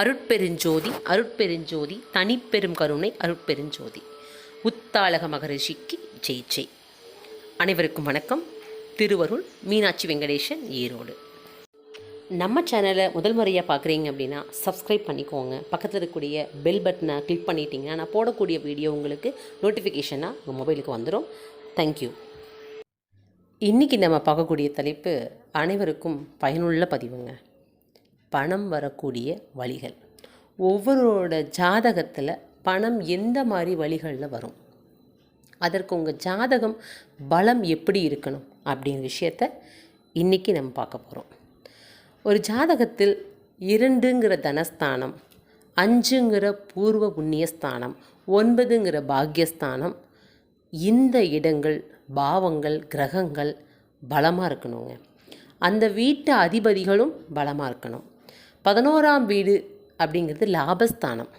அருட்பெருஞ்சோதி அருட்பெருஞ்சோதி தனிப்பெரும் கருணை அருட்பெருஞ்சோதி. உத்தாளக மகரிஷிக்கு ஜெய் ஜெய் அனைவருக்கும் வணக்கம். திருவருள் மீனாட்சி வெங்கடேசன் ஈரோடு. நம்ம சேனலை முதல் முறையாக பார்க்குறீங்க அப்படின்னா சப்ஸ்கிரைப் பண்ணிக்கோங்க. பக்கத்தில் இருக்கக்கூடிய பெல் பட்டனை கிளிக் பண்ணிட்டீங்கன்னா நான் போடக்கூடிய வீடியோ உங்களுக்கு நோட்டிஃபிகேஷனாக உங்கள் மொபைலுக்கு வந்துடும் தேங்க்யூ இன்றைக்கி நம்ம பார்க்கக்கூடிய தலைப்பு அனைவருக்கும் பயனுள்ள பதிவுங்க. பணம் வரக்கூடிய வழிகள். ஒவ்வொருவரோட ஜாதகத்தில் பணம் எந்த மாதிரி வழிகளில் வரும்? அதற்கு உங்கள் ஜாதகம் பலம் எப்படி இருக்கணும்? அப்படிங்கிற விஷயத்த இன்றைக்கி நம்ம பார்க்க போகிறோம் ஒரு ஜாதகத்தில் இரண்டுங்கிற தனஸ்தானம் அஞ்சுங்கிற பூர்வ புண்ணியஸ்தானம் ஒன்பதுங்கிற பாக்யஸ்தானம் இந்த இடங்கள் பாவங்கள் கிரகங்கள் பலமாக இருக்கணுங்க. அந்த வீட்டு அதிபதிகளும் பலமாக இருக்கணும். பதினோராம் வீடு அப்படிங்கிறது லாபஸ்தானம்.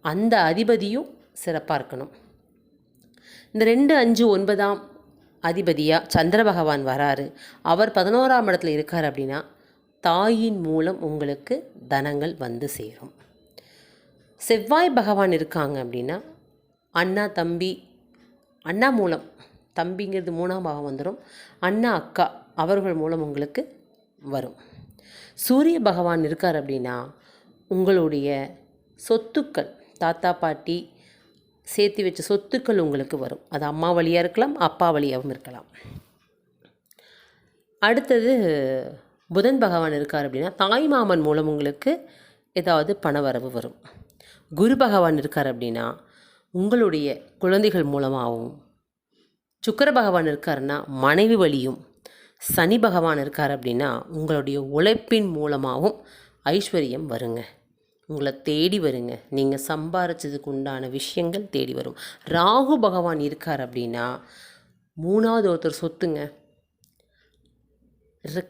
அந்த அதிபதியும் சிறப்பாக இருக்கணும். இந்த ரெண்டு அஞ்சு ஒன்பதாம் அதிபதியாக சந்திர பகவான் வராரு. அவர் பதினோராம் இடத்துல இருக்கார் அப்படின்னா தாயின் மூலம் உங்களுக்கு தனங்கள் வந்து சேரும். செவ்வாய் பகவான் இருக்காங்க அப்படின்னா அண்ணா தம்பி அண்ணா மூலம் தம்பிங்கிறது மூணாம் பாகம் வந்துடும் அண்ணா அக்கா அவர்கள் மூலம் உங்களுக்கு வரும். சூரிய பகவான் இருக்கார் அப்படின்னா உங்களுடைய சொத்துக்கள் தாத்தா பாட்டி சேர்த்து வச்ச சொத்துக்கள் உங்களுக்கு வரும். அது அம்மா வழியாக இருக்கலாம் அப்பா வழியாகவும் இருக்கலாம். அடுத்தது புதன் பகவான் இருக்கார் அப்படின்னா தாய் மாமன் மூலம் உங்களுக்கு ஏதாவது பணவரவு வரும். குரு பகவான் இருக்கார் அப்படின்னா உங்களுடைய குழந்தைகள் மூலமாகவும் சுக்கர பகவான் இருக்காருன்னா மனைவி வழியும் சனி பகவான் இருக்கார் அப்படின்னா உங்களுடைய உழைப்பின் மூலமாகவும் ஐஸ்வர்யம் வருங்க. உங்களை தேடி வருங்க. நீங்கள் சம்பாரிச்சதுக்கு உண்டான விஷயங்கள் தேடி வரும். ராகு பகவான் இருக்கார் அப்படின்னா மூணாவது ஒருத்தர் சொத்துங்க.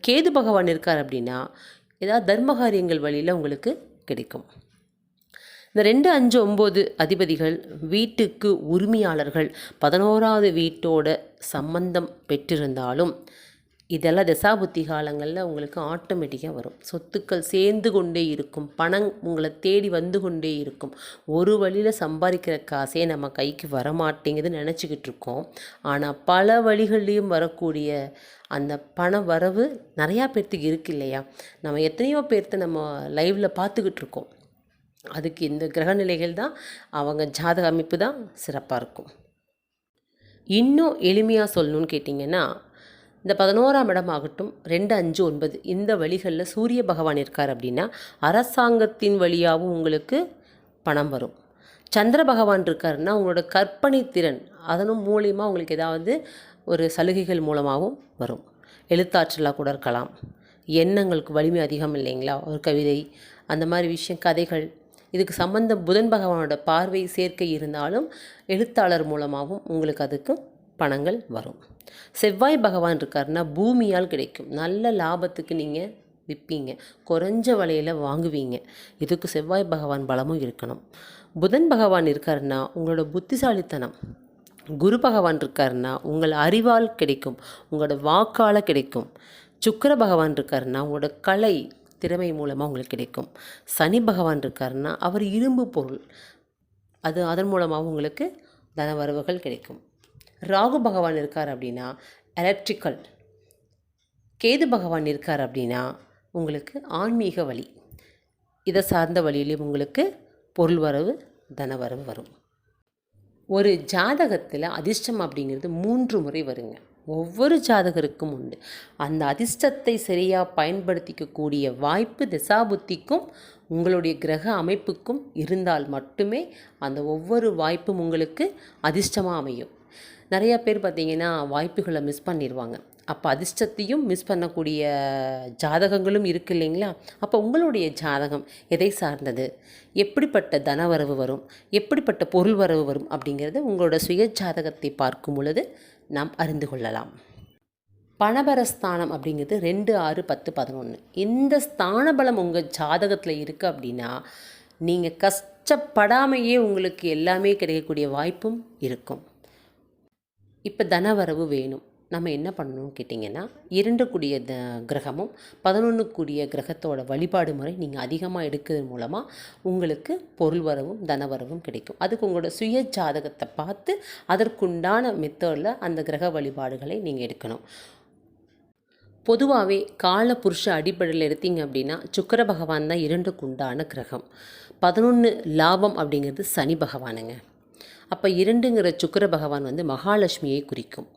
கேது பகவான் இருக்கார் அப்படின்னா ஏதாவது தர்மகாரியங்கள் வழியில் உங்களுக்கு கிடைக்கும். இந்த ரெண்டு அஞ்சு ஒம்பது அதிபதிகள் வீட்டுக்கு உரிமையாளர்கள். பதினோராவது வீட்டோட சம்பந்தம் பெற்றிருந்தாலும் இதெல்லாம் தசாபுத்தி காலங்களில் உங்களுக்கு ஆட்டோமேட்டிக்காக வரும். சொத்துக்கள் சேர்ந்து கொண்டே இருக்கும். பணம் உங்களை தேடி வந்து கொண்டே இருக்கும். ஒரு வழியில் சம்பாதிக்கிற காசே நம்ம கைக்கு வரமாட்டேங்குதுன்னு நினச்சிக்கிட்டு இருக்கோம். ஆனால் பல வழிகள்லேயும் வரக்கூடிய அந்த பண வரவு நிறையா பேர்த்துக்கு இருக்கு இல்லையா? நம்ம எத்தனையோ பேர்த்த நம்ம லைவில் பார்த்துக்கிட்டு இருக்கோம். அதுக்கு இந்த கிரகநிலைகள் தான் அவங்க ஜாதக அமைப்பு தான் சிறப்பாக இருக்கும். இன்னும் எளிமையாக சொல்லணும்னு கேட்டிங்கன்னா இந்த பதினோராம் இடம் ஆகட்டும் ரெண்டு அஞ்சு ஒன்பது இந்த வழிகளில் சூரிய பகவான் இருக்கார் அப்படின்னா அரசாங்கத்தின் வழியாகவும் உங்களுக்கு பணம் வரும். சந்திர பகவான் இருக்காருன்னா உங்களோட கற்பனை திறன் அதனும் மூலியமாக உங்களுக்கு ஏதாவது ஒரு சலுகைகள் மூலமாகவும் வரும். எழுத்தாற்றலாக கூட இருக்கலாம். எண்ணங்களுக்கு வலிமை அதிகம் இல்லைங்களா? ஒரு கவிதை அந்த மாதிரி விஷயம் கதைகள். இதுக்கு சம்பந்தம் புதன் பகவானோட பார்வை சேர்க்கை இருந்தாலும் எழுத்தாளர் மூலமாகவும் உங்களுக்கு அதுக்கு பணங்கள் வரும். செவ்வாய் பகவான் இருக்காருன்னா பூமியால் கிடைக்கும். நல்ல லாபத்துக்கு நீங்கள் விற்பீங்க குறைஞ்ச விலையில் வாங்குவீங்க. இதுக்கு செவ்வாய் பகவான் பலமும் இருக்கணும். புதன் பகவான் இருக்காருன்னா உங்களோட புத்திசாலித்தனம். குரு பகவான் இருக்காருன்னா உங்கள் அறிவால் கிடைக்கும். உங்களோட வாக்கால் கிடைக்கும். சுக்கர பகவான் இருக்காருன்னா உங்களோட கலை திறமை மூலமாக உங்களுக்கு கிடைக்கும். சனி பகவான் இருக்காருன்னா அவர் இரும்பு பொருள். அது அதன் மூலமாக உங்களுக்கு தனவரவுகள் கிடைக்கும். ராகு பகவான் இருக்கார் அப்படின்னா எலக்ட்ரிக்கல் கேது பகவான் இருக்கார் அப்படின்னா உங்களுக்கு ஆன்மீக வழி. இதை சார்ந்த வழியிலையும் உங்களுக்கு பொருள் வரவு தனவரவு வரும். ஒரு ஜாதகத்தில் அதிர்ஷ்டம் அப்படிங்கிறது மூன்று முறை வருங்க. ஒவ்வொரு ஜாதகருக்கும் உண்டு. அந்த அதிர்ஷ்டத்தை சரியாக பயன்படுத்திக்கக்கூடிய வாய்ப்பு திசாபுத்திக்கும் உங்களுடைய கிரக அமைப்புக்கும் இருந்தால் மட்டுமே அந்த ஒவ்வொரு வாய்ப்பும் உங்களுக்கு அதிர்ஷ்டமாக அமையும். நிறைய பேர் பார்த்திங்கன்னா வாய்ப்புகளை மிஸ் பண்ணிடுவாங்க அப்போ அதிர்ஷ்டத்தையும் மிஸ் பண்ணக்கூடிய ஜாதகங்களும் இருக்கு இல்லைங்களா? அப்போ உங்களுடைய ஜாதகம் எதை சார்ந்தது? எப்படிப்பட்ட தனவரவு வரும்? எப்படிப்பட்ட பொருள் வரவு வரும்? அப்படிங்கிறது உங்களோட சுய ஜாதகத்தை பார்க்கும் பொழுது நாம் அறிந்து கொள்ளலாம். பணபரஸ்தானம் அப்படிங்கிறது ரெண்டு ஆறு பத்து பதினொன்று இந்த ஸ்தான பலம் உங்கள் ஜாதகத்தில் இருக்குது அப்படின்னா நீங்கள் கஷ்டப்படாமையே உங்களுக்கு எல்லாமே கிடைக்கக்கூடிய வாய்ப்பும் இருக்கும். இப்போ தனவரவு வேணும். நம்ம என்ன பண்ணணும்னு கேட்டிங்கன்னா இரண்டு கூடிய த கிரகமும் பதினொன்று கூடிய கிரகத்தோட வழிபாடு முறை நீங்கள் அதிகமாக எடுக்கிறது மூலமாக உங்களுக்கு பொருள் வரவும் தனவரவும் கிடைக்கும். அதுக்கு உங்களோட சுய ஜாதகத்தை பார்த்து அதற்குண்டான மெத்தடில் அந்த கிரக வழிபாடுகளை நீங்கள் எடுக்கணும். பொதுவாகவே கால புருஷ அடிப்படையில் எடுத்தீங்க அப்படின்னா சுக்கர பகவான் தான் இரண்டுக்கு உண்டான கிரகம். பதினொன்று லாபம் அப்படிங்கிறது சனி பகவானுங்க. அப்போ இரண்டுங்கிற சுக்கர பகவான் வந்து மகாலட்சுமியை குறிக்கும்.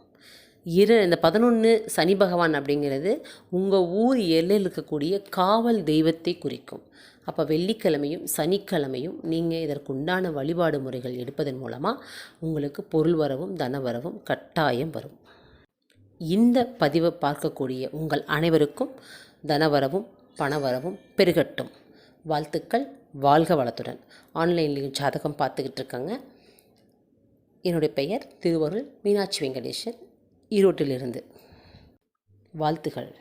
இரு இந்த பதினொன்று சனி பகவான் அப்படிங்கிறது உங்கள் ஊர் எல்லையில் இருக்கக்கூடிய காவல் தெய்வத்தை குறிக்கும். அப்போ வெள்ளிக்கிழமையும் சனிக்கிழமையும் நீங்கள் இதற்குண்டான வழிபாடு முறைகள் எடுப்பதன் மூலமாக உங்களுக்கு பொருள் வரவும் தனவரவும் கட்டாயம் வரும். இந்த பதிவை பார்க்கக்கூடிய உங்கள் அனைவருக்கும் தனவரவும் பணவரவும் பெருகட்டும். வாழ்த்துக்கள் வாழ்க வளத்துடன். ஆன்லைன்லேயும் ஜாதகம் பார்த்துக்கிட்டு இருக்காங்க. என்னுடைய பெயர் திருவருள் மீனாட்சி வெங்கடேசன் ஈரோட்டிலிருந்து. வாழ்த்துகள்.